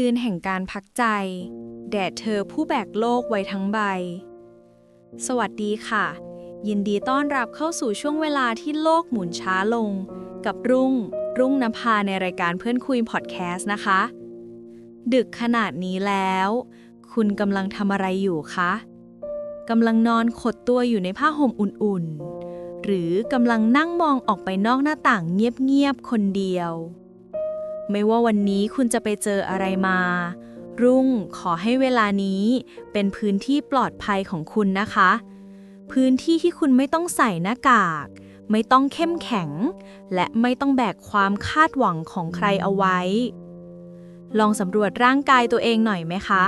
คืนแห่งการพักใจ แด่เธอผู้แบกโลกไว้ทั้งใบ สวัสดีค่ะ ยินดีต้อนรับเข้าสู่ช่วงเวลาที่โลกหมุนช้าลง กับรุ่ง รุ่งนภาในรายการเพื่อนคุยพอดแคสต์นะคะ ดึกขนาดนี้แล้ว คุณกำลังทำอะไรอยู่คะกำลังนอนขดตัวอยู่ในผ้าห่มอุ่นๆ หรือกำลังนั่งมองออกไปนอกหน้าต่างเงียบๆคนเดียว ไม่ว่าวันนี้คุณจะไปเจออะไรมา รุ่งขอให้เวลานี้ เป็นพื้นที่ปลอดภัยของคุณนะคะ พื้นที่ที่คุณไม่ต้องใส่หน้ากาก ไม่ต้องเข้มแข็ง และไม่ต้องแบกความคาดหวังของใครเอาไว้ ลองสำรวจร่างกายตัวเองหน่อยไหมคะ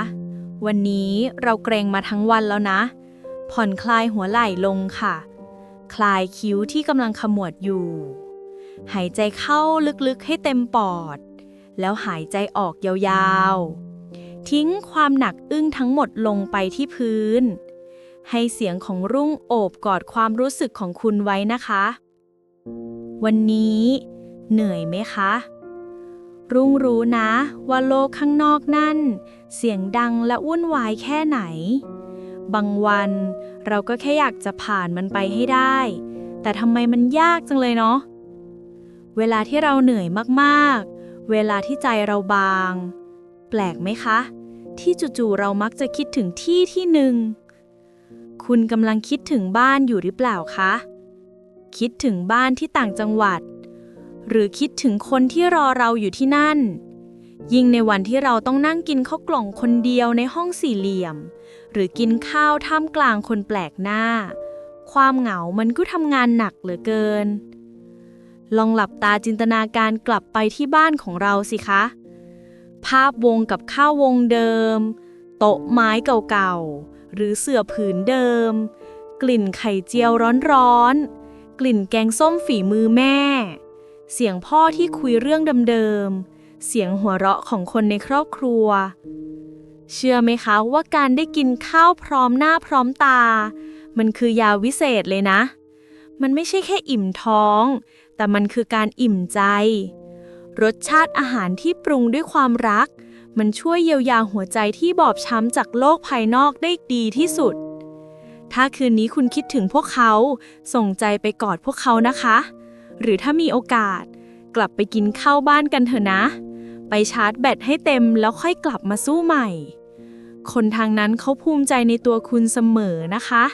วันนี้เราเกรงมาทั้งวันแล้วนะ ผ่อนคลายหัวไหล่ลงค่ะ คลายคิ้วที่กำลังขมวดอยู่หายใจเข้าลึกๆให้เต็มปอด แล้วหายใจออกยาวๆ ทิ้งความหนักอึ้งทั้งหมดลงไปที่พื้น ให้เสียงของรุ่งโอบกอดความรู้สึกของคุณไว้นะคะ วันนี้เหนื่อยไหมคะ รุ่งรู้นะว่าโลกข้างนอกนั่น เสียงดังและวุ่นวายแค่ไหน บางวันเราก็แค่อยากจะผ่านมันไปให้ได้ แต่ทำไมมันยากจังเลยเนาะ เวลาที่เราเหนื่อยมากๆ เวลาที่ใจเราบาง แปลกไหมคะ ที่จู่ๆเรามักจะคิดถึงที่ที่หนึ่ง คุณกำลังคิดถึงบ้านอยู่หรือเปล่าคะ คิดถึงบ้านที่ต่างจังหวัด หรือคิดถึงคนที่รอเราอยู่ที่นั่น ยิ่งในวันที่เราต้องนั่งกินข้าวกล่องคนเดียวในห้องสี่เหลี่ยม หรือกินข้าวท่ามกลางคนแปลกหน้า ความเหงามันก็ทำงานหนักเหลือเกิน ลองหลับตาจินตนาการกลับไปที่บ้านของเราสิคะ ภาพวงกับข้าววงเดิม โต๊ะไม้เก่าๆ หรือเสื่อผืนเดิม กลิ่นไข่เจียวร้อนๆ กลิ่นแกงส้มฝีมือแม่ เสียงพ่อที่คุยเรื่องเดิมๆ เสียงหัวเราะของคนในครอบครัว เชื่อไหมคะว่าการได้กินข้าวพร้อมหน้าพร้อมตา มันคือยาวิเศษเลยนะ มันไม่ใช่แค่อิ่มท้อง แต่มันคือการอิ่มใจ รสชาติอาหารที่ปรุงด้วยความรัก มันช่วยเยียวยาหัวใจที่บอบช้ำจากโลกภายนอกได้ดีที่สุด ถ้าคืนนี้คุณคิดถึงพวกเขา ส่งใจไปกอดพวกเขานะคะ หรือถ้ามีโอกาส กลับไปกินข้าวบ้านกันเถอะนะ ไปชาร์จแบตให้เต็มแล้วค่อยกลับมาสู้ใหม่ คนทางนั้นเขาภูมิใจในตัวคุณเสมอนะคะ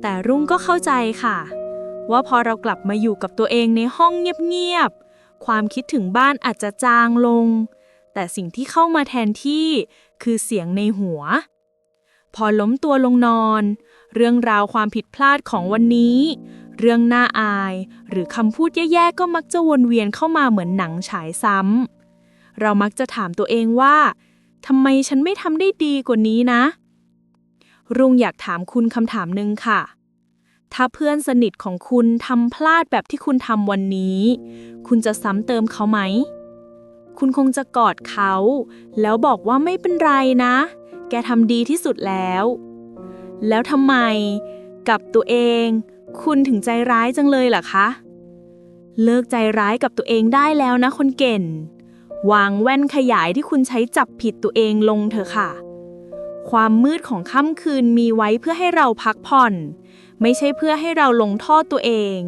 แต่รุ่งก็เข้าใจค่ะ ว่าพอเรากลับมาอยู่กับตัวเองในห้องเงียบๆ ความคิดถึงบ้านอาจจะจางลง แต่สิ่งที่เข้ามาแทนที่คือเสียงในหัว พอล้มตัวลงนอน เรื่องราวความผิดพลาดของวันนี้ เรื่องน่าอาย หรือคำพูดแย่ๆ ก็มักจะวนเวียนเข้ามาเหมือนหนังฉายซ้ำ เรามักจะถามตัวเองว่าทำไมฉันไม่ทำได้ดีกว่านี้นะ รุ่งอยากถามคุณคำถามหนึ่งค่ะ ถ้าเพื่อนสนิทของคุณทำพลาดแบบที่คุณทำวันนี้ คุณจะซ้ำเติมเขาไหม คุณคงจะกอดเขา แล้วบอกว่าไม่เป็นไรนะ แกทำดีที่สุดแล้ว แล้วทำไม กับตัวเอง คุณถึงใจร้ายจังเลยล่ะคะ เลิกใจร้ายกับตัวเองได้แล้วนะคนเก่ง วางแว่นขยายที่คุณใช้จับผิดตัวเองลงเถอะค่ะ ความมืดของค่ำคืนมีไว้เพื่อให้เราพักผ่อน ไม่ใช่เพื่อให้เราลงโทษตัวเอง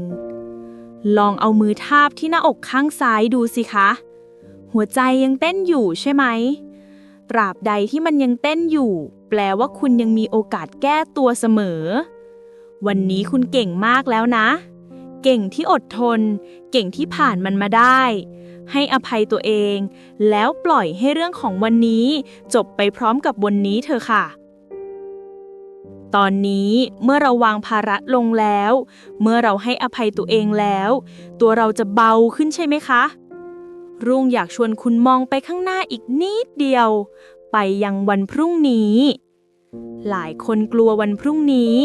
ลองเอามือทาบที่หน้าอกข้างซ้ายดูสิคะ หัวใจยังเต้นอยู่ใช่ไหม ตราบใดที่มันยังเต้นอยู่ แปลว่าคุณยังมีโอกาสแก้ตัวเสมอ วันนี้คุณเก่งมากแล้วนะ เก่งที่อดทน เก่งที่ผ่านมันมาได้ ให้อภัยตัวเอง แล้วปล่อยให้เรื่องของวันนี้ จบไปพร้อมกับวันนี้เถอะค่ะ ตอนนี้เมื่อเราวางภาระลงแล้ว เมื่อเราให้อภัยตัวเองแล้ว ตัวเราจะเบาขึ้นใช่ไหมคะ รุ่งอยากชวนคุณมองไปข้างหน้าอีกนิดเดียว ไปยังวันพรุ่งนี้ หลายคนกลัววันพรุ่งนี้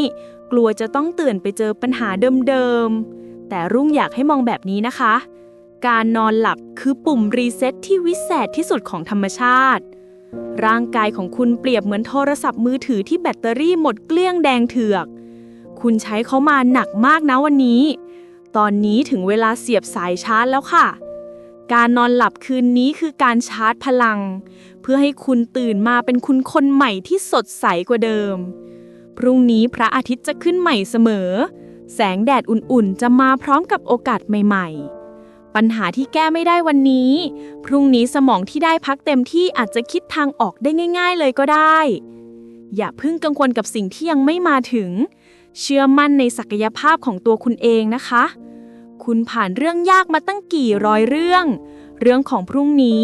กลัวจะต้องตื่นไปเจอปัญหาเดิมๆ แต่รุ่งอยากให้มองแบบนี้นะคะ การนอนหลับคือปุ่มรีเซ็ตที่วิเศษที่สุดของธรรมชาติ ร่างกายของคุณเปรียบเหมือนโทรศัพท์มือถือที่แบตเตอรี่หมดเกลี้ยงแดงเถือก คุณใช้เขามาหนักมากนะวันนี้ ตอนนี้ถึงเวลาเสียบสายชาร์จแล้วค่ะ การนอนหลับคืนนี้คือการชาร์จพลัง เพื่อให้คุณตื่นมาเป็นคุณคนใหม่ที่สดใสกว่าเดิม พรุ่งนี้พระอาทิตย์จะขึ้นใหม่เสมอ แสงแดดอุ่นๆ จะมาพร้อมกับโอกาสใหม่ ๆ ปัญหาที่แก้ไม่ได้วันนี้ พรุ่งนี้สมองที่ได้พักเต็มที่อาจจะคิดทางออกได้ง่าย ๆ เลยก็ได้ อย่าเพิ่งกังวลกับสิ่งที่ยังไม่มาถึง เชื่อมั่นในศักยภาพของตัวคุณเองนะคะ คุณผ่านเรื่องยากมาตั้งกี่ร้อยเรื่อง เรื่องของพรุ่งนี้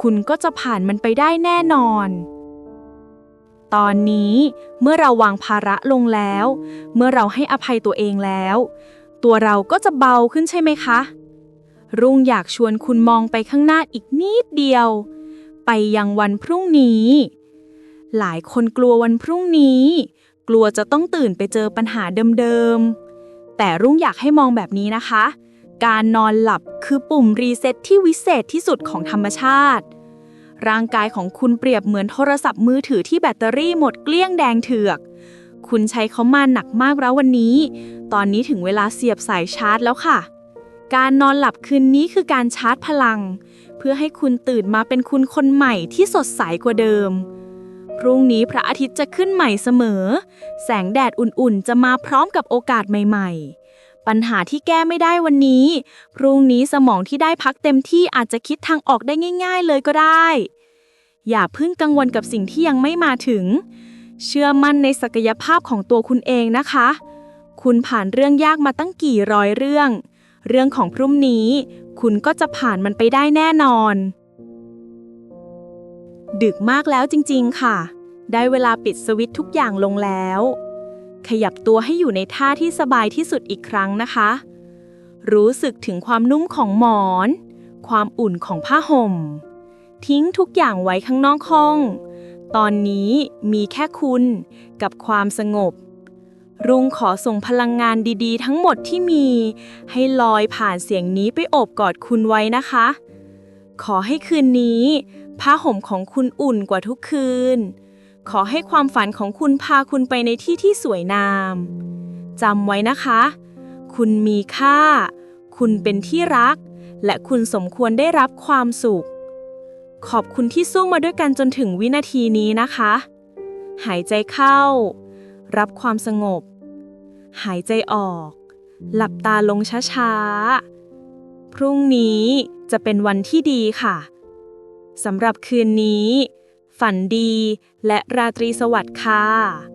คุณก็จะผ่านมันไปได้แน่นอนตอนนี้เมื่อเราวางภาระลงแล้ว เมื่อเราให้อภัยตัวเองแล้ว ตัวเราก็จะเบาขึ้นใช่ไหมคะ รุ่งอยากชวนคุณมองไปข้างหน้าอีกนิดเดียว ไปยังวันพรุ่งนี้ หลายคนกลัววันพรุ่งนี้ กลัวจะต้องตื่นไปเจอปัญหาเดิมๆ แต่รุ่งอยากให้มองแบบนี้นะคะ การนอนหลับคือปุ่มรีเซ็ตที่วิเศษที่สุดของธรรมชาติ ร่างกายของคุณเปรียบเหมือนโทรศัพท์มือถือที่แบตเตอรี่หมดเกลี้ยงแดงเถือก คุณใช้เขามาหนักมากแล้ววันนี้ ตอนนี้ถึงเวลาเสียบสายชาร์จแล้วค่ะ การนอนหลับคืนนี้คือการชาร์จพลัง เพื่อให้คุณตื่นมาเป็นคุณคนใหม่ที่สดใสกว่าเดิม พรุ่งนี้พระอาทิตย์จะขึ้นใหม่เสมอ แสงแดดอุ่นๆ จะมาพร้อมกับโอกาสใหม่ๆ ปัญหาที่แก้ไม่ได้วันนี้ พรุ่งนี้สมองที่ได้พักเต็มที่อาจจะคิดทางออกได้ง่าย ๆ เลยก็ได้ อย่าเพิ่งกังวลกับสิ่งที่ยังไม่มาถึง เชื่อมั่นในศักยภาพของตัวคุณเองนะคะ คุณผ่านเรื่องยากมาตั้งกี่ร้อยเรื่อง เรื่องของพรุ่งนี้ คุณก็จะผ่านมันไปได้แน่นอน ดึกมากแล้วจริง ๆ ค่ะ ได้เวลาปิดสวิตทุกอย่างลงแล้ว ขยับตัวให้อยู่ในท่าที่สบายที่สุดอีกครั้งนะคะ รู้สึกถึงความนุ่มของหมอน ความอุ่นของผ้าห่ม ทิ้งทุกอย่างไว้ข้างนอกห้อง ตอนนี้มีแค่คุณกับความสงบ รุ่งขอส่งพลังงานดีๆ ทั้งหมดที่มี ให้ลอยผ่านเสียงนี้ไปโอบกอดคุณไว้นะคะ ขอให้คืนนี้ผ้าห่มของคุณอุ่นกว่าทุกคืน ขอให้ความฝันของคุณพาคุณไปในที่ที่สวยงามจำไว้นะคะ คุณมีค่า คุณเป็นที่รัก และคุณสมควรได้รับความสุข ขอบคุณที่สู้มาด้วยกันจนถึงวินาทีนี้นะคะ หายใจเข้า รับความสงบ หายใจออก หลับตาลงช้าๆ พรุ่งนี้จะเป็นวันที่ดีค่ะ สำหรับคืนนี้ ฝันดีและราตรีสวัสดิ์ค่ะ